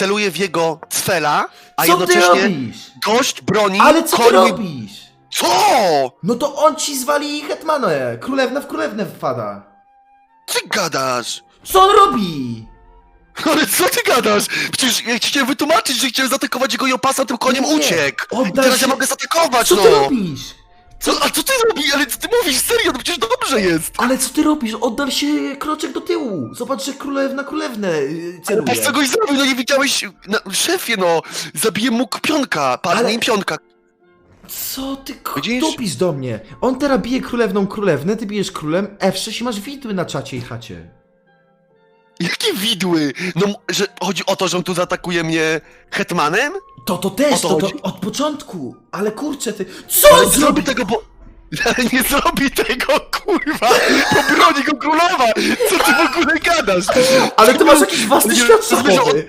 celuję w jego cfela, a Co ty jednocześnie robisz? gość broni Ale co ty robisz? Co? No to on ci zwali hetmanę. Królewna w królewnę wpada. Ty gadasz? Co on robi? Ale co ty gadasz? Przecież ja ci chciałem wytłumaczyć, że chciałem zaatakować jego i opasa tym koniem Nie, uciekł. Oddaj teraz się- ja mogę zaatakować, Co no. ty robisz? Co, a co ty robisz? Ale co ty mówisz serio? No przecież dobrze jest. Ale co ty robisz? Oddal się kroczek do tyłu. Zobacz, że królewna królewnę yy, Ale patrz celuje. co goś zrobił, no nie widziałeś, no, szefie no, zabiję mu pionka, padnie Ale- im pionka. Co ty Widzisz? dupisz do mnie? On teraz bije królewną królewnę, ty bijesz królem F6 i masz widły na czacie i chacie. Jakie widły? No, że chodzi o to, że on tu zaatakuje mnie hetmanem? To to też, O to to, to od początku. Ale kurczę ty... Co Ale zrobi tego, bo... Ale nie zrobi tego, kurwa! Bo broni go królowa! Co ty w ogóle gadasz? Ale ty masz jakiś własny świat szachowy.